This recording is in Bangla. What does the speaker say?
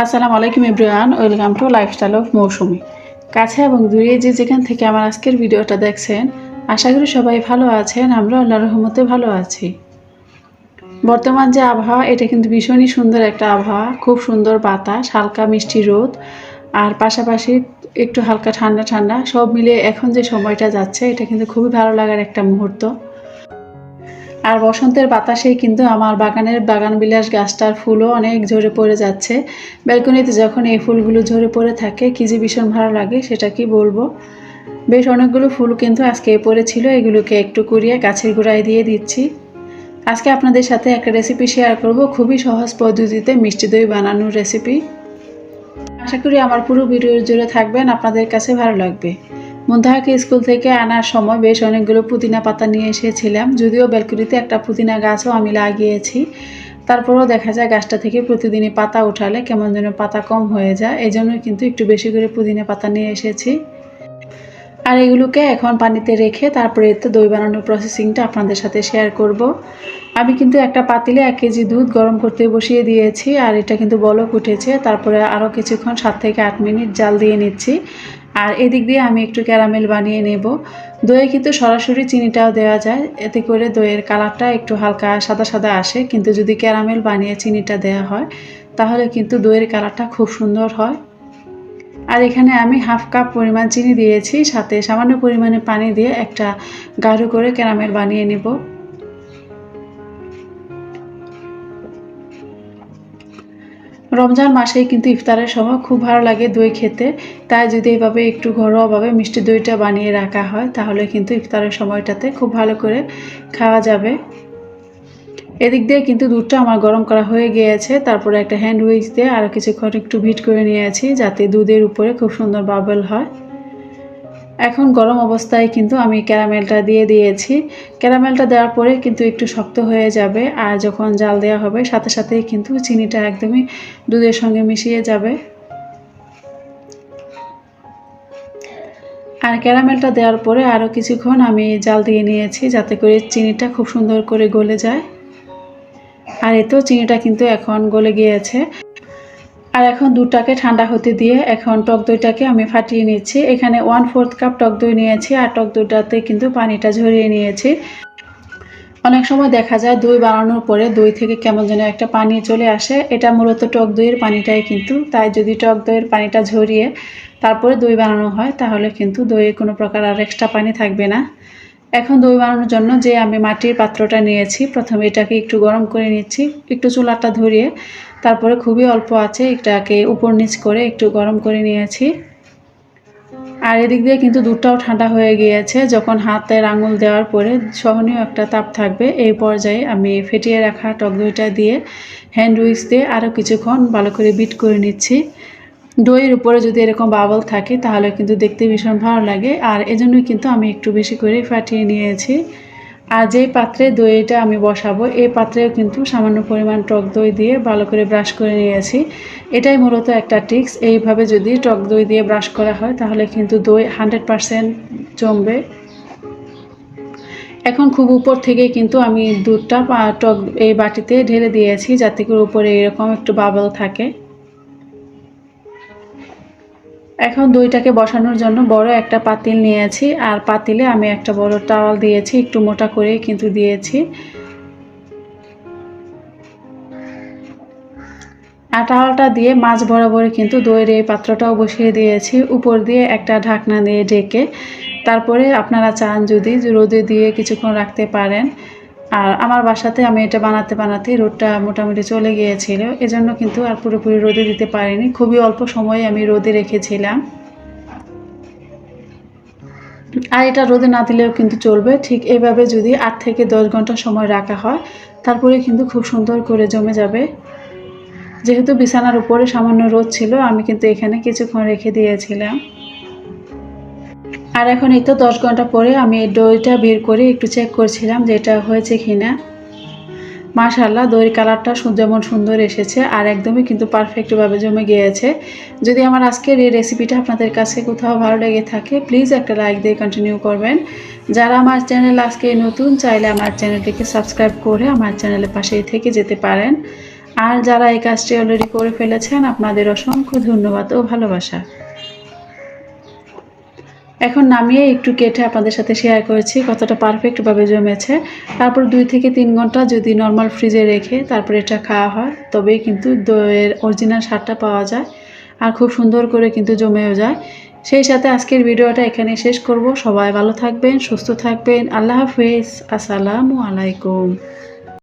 আসসালামু আলাইকুম everyone, welcome to lifestyle of Mousumi. কাছে এবং দূরে যে যেখান থেকে আমার আজকের ভিডিওটা দেখছেন, আশা করি সবাই ভালো আছেন আমরা আল্লাহ রহমতে ভালো আছি। বর্তমান যে আবহাওয়া, এটা কিন্তু ভীষণই সুন্দর একটা আবহাওয়া, খুব সুন্দর বাতাস, হালকা মিষ্টি রোদ, আর পাশাপাশি একটু হালকা ঠান্ডা ঠান্ডা, সব মিলে এখন যে সময়টা যাচ্ছে, এটা কিন্তু খুবই ভালো লাগার একটা মুহূর্ত। আর বসন্তের বাতাসেই কিন্তু আমার বাগানের বাগান বিলাস গাছটার ফুলও অনেক ঝরে পড়ে যাচ্ছে। ব্যালকনিতে যখন এই ফুলগুলো ঝরে পড়ে থাকে, কি যে ভীষণ ভালো লাগে সেটা কি বলব? বেশ অনেকগুলো ফুল কিন্তু আজকে পড়েছিল, এগুলোকে একটু কুড়িয়ে গাছের গোড়ায় দিয়ে দিচ্ছি। আজকে আপনাদের সাথে একটা রেসিপি শেয়ার করব, খুবই সহজ পদ্ধতিতে মিষ্টি দই বানানোর রেসিপি আশা করি আমার পুরো ভিডিও জুড়ে থাকবেন, আপনাদের কাছে ভালো লাগবে। মুন্তাহাকে স্কুল থেকে আনার সময় বেশ অনেকগুলো পুদিনা পাতা নিয়ে এসেছিলাম। যদিও ব্যালকনিতে একটা পুদিনা গাছও আমি লাগিয়েছি। তারপরেও দেখা যায় গাছটা থেকে প্রতিদিনই পাতা উঠালে কেমন যেন পাতা কম হয়ে যায়। এই জন্যই কিন্তু একটু বেশি করে পুদিনা পাতা নিয়ে এসেছি। আর এগুলোকে এখন পানিতে রেখে তারপরে এতে দই বানানোর প্রসেসিংটা আপনাদের সাথে শেয়ার করব। আমি কিন্তু একটা পাতিলে এক কেজি দুধ গরম করতে বসিয়ে দিয়েছি। আর এটা কিন্তু বলক উঠেছে। তারপরে আরও কিছুক্ষণ সাত থেকে আট মিনিট জাল দিয়ে নিচ্ছি। আর এদিক দিয়ে আমি একটু ক্যারামেল বানিয়ে নেব। দইয়ে কিন্তু সরাসরি চিনিটাও দেওয়া যায়। এতে করে দইয়ের কালারটা একটু হালকা সাদা সাদা আসে। কিন্তু যদি ক্যারামেল বানিয়ে চিনিটা দেওয়া হয়, তাহলে কিন্তু দইয়ের কালারটা খুব সুন্দর হয়। আর এখানে আমি হাফ কাপ পরিমাণ চিনি দিয়েছি। সাথে সামান্য পরিমাণে পানি দিয়ে একটা গাঢ় করে ক্যারামেল বানিয়ে নেব। রমজান মাসে কিন্তু ইফতারের সময় খুব ভালো লাগে দই খেতে। তাই যদি এইভাবে একটু ঘরোয়াভাবে মিষ্টি দইটা বানিয়ে রাখা হয়, তাহলে কিন্তু ইফতারের সময়টাতে খুব ভালো করে খাওয়া যাবে। এদিক দিয়ে কিন্তু দুধটা আমার গরম করা হয়ে গিয়েছে। তারপরে একটা হ্যান্ড উইচ দিয়ে আরও কিছুক্ষণ একটু ভিট করে নিয়েছি, যাতে দুধের উপরে খুব সুন্দর বাবল হয়। এখন গরম অবস্থায় কিন্তু আমি ক্যারামেলটা দিয়ে দিয়েছি। ক্যারামেলটা দেওয়ার পরে কিন্তু একটু শক্ত হয়ে যাবে আর যখন জাল দেওয়া হবে সাথে সাথেই কিন্তু চিনিটা একদমই দুধের সঙ্গে মিশিয়ে যাবে। আর ক্যারামেলটা দেওয়ার পরে আরও কিছুক্ষণ আমি জাল দিয়ে নিয়েছি যাতে করে চিনিটা খুব সুন্দর করে গলে যায়। আর এতেও চিনিটা কিন্তু এখন গলে গিয়েছে। আর এখন দুধটাকে ঠান্ডা হতে দিয়ে এখন টক দইটাকে আমি ফাটিয়ে নিচ্ছি। এখানে ওয়ান ফোর্থ কাপ টক দই নিয়েছি আর টক দইটাতে কিন্তু পানিটা ঝরিয়ে নিয়েছি। অনেক সময় দেখা যায় দই বানানোর পরে দই থেকে কেমন যেন একটা পানি চলে আসে। এটা মূলত টক দইয়ের পানিটাই কিন্তু। তাই যদি টক দইয়ের পানিটা ঝরিয়ে তারপরে দই বানানো হয়, তাহলে কিন্তু দইয়ে কোনো প্রকার আর এক্সট্রা পানি থাকবে না। এখন দই বানানোর জন্য যে আমি মাটির পাত্রটা নিয়েছি, প্রথমে এটাকে একটু গরম করে নিচ্ছি। একটু চুলাটা ধরিয়ে তারপরে খুবই অল্প আছে এটাকে উপর নিচ করে একটু গরম করে নিয়েছি। আর এদিক দিয়ে কিন্তু দুধটাও ঠান্ডা হয়ে গিয়েছে, যখন হাতের আঙুল দেওয়ার পরে সহনীয় একটা তাপ থাকবে, এই পর্যায়ে আমি ফেটিয়ে রাখা টক দইটা দিয়ে হ্যান্ড উইক্স দিয়ে আরও কিছুক্ষণ ভালো করে বিট করে নিচ্ছি। দইয়ের উপরে যদি এরকম বাবল থাকে, তাহলে কিন্তু দেখতে ভীষণ ভালো লাগে, আর এজন্যই কিন্তু আমি একটু বেশি করে ফাটিয়ে নিয়েছি। আর যেই পাত্রে দইটা আমি বসাবো। এই পাত্রেও কিন্তু সামান্য পরিমাণ টক দই দিয়ে ভালো করে ব্রাশ করে নিয়েছি। এটাই মূলত একটা টিক্স। এইভাবে যদি টক দই দিয়ে ব্রাশ করা হয়, তাহলে কিন্তু দই হান্ড্রেড পারসেন্ট জমবে। এখন খুব উপর থেকে কিন্তু আমি দুধটা টক এই বাটিতে ঢেলে দিয়েছি যাতে করে উপরে এরকম একটু বাবল থাকে। এখন দইটাকে বসানোর জন্য বড় একটা পাতিল নিয়েছি, আর পাতিলে আমি একটা বড় টাওয়াল দিয়েছি, একটু মোটা করে কিন্তু দিয়েছি। আর টাওয়ালটা দিয়ে মাছ বরাবর কিন্তু দইয়ের এই পাত্রটাও বসিয়ে দিয়েছি, উপর দিয়ে একটা ঢাকনা দিয়ে ঢেকে তারপরে আপনারা চান যদি রোদে দিয়ে কিছুক্ষণ রাখতে পারেন। আর আমার বাসাতে আমি এটা বানাতে বানাতে রোদটা মোটামুটি চলে গিয়েছিল। এজন্য কিন্তু আর পুরোপুরি রোদে দিতে পারিনি। খুবই অল্প সময়ে আমি রোদে রেখেছিলাম। আর এটা রোদে না দিলেও কিন্তু চলবে। ঠিক এভাবে যদি আট থেকে দশ ঘণ্টা সময় রাখা হয়, তারপরে কিন্তু খুব সুন্দর করে জমে যাবে। যেহেতু বিছানার উপরে সামান্য রোদ ছিল, আমি কিন্তু এখানে কিছুক্ষণ রেখে দিয়েছিলাম। আর এখন এই তো দশ ঘণ্টা পরে আমি এই দইটা বের করে একটু চেক করছিলাম যে এটা হয়েছে কি না মাশাল্লাহ দইয়ের কালারটা যেমন সুন্দর এসেছে আর একদমই কিন্তু পারফেক্টভাবে জমে গিয়েছে। যদি আমার আজকের এই রেসিপিটা আপনাদের কাছে কোথাও ভালো লেগে থাকে প্লিজ একটা লাইক দিয়ে কন্টিনিউ করবেন। যারা আমার চ্যানেল আজকে নতুন, চাইলে আমার চ্যানেলটিকে সাবস্ক্রাইব করে আমার চ্যানেলের পাশেই থেকে যেতে পারেন। আর যারা এই কাজটি অলরেডি করে ফেলেছেন, আপনাদের অসংখ্য ধন্যবাদ ও ভালোবাসা। এখন নামিয়ে একটু কেটে আপনাদের সাথে শেয়ার করেছি কতটা পারফেক্টভাবে জমেছে। তারপর দুই থেকে তিন ঘণ্টা যদি নর্মাল ফ্রিজে রেখে তারপর এটা খাওয়া হয়, তবেই কিন্তু দইয়ের অরিজিনাল স্বাদটা পাওয়া যায় আর খুব সুন্দর করে কিন্তু জমেও যায়। সেই সাথে আজকের ভিডিওটা এখানে শেষ করব। সবাই ভালো থাকবেন, সুস্থ থাকবেন। আল্লাহ হাফিজ। আসসালামু আলাইকুম।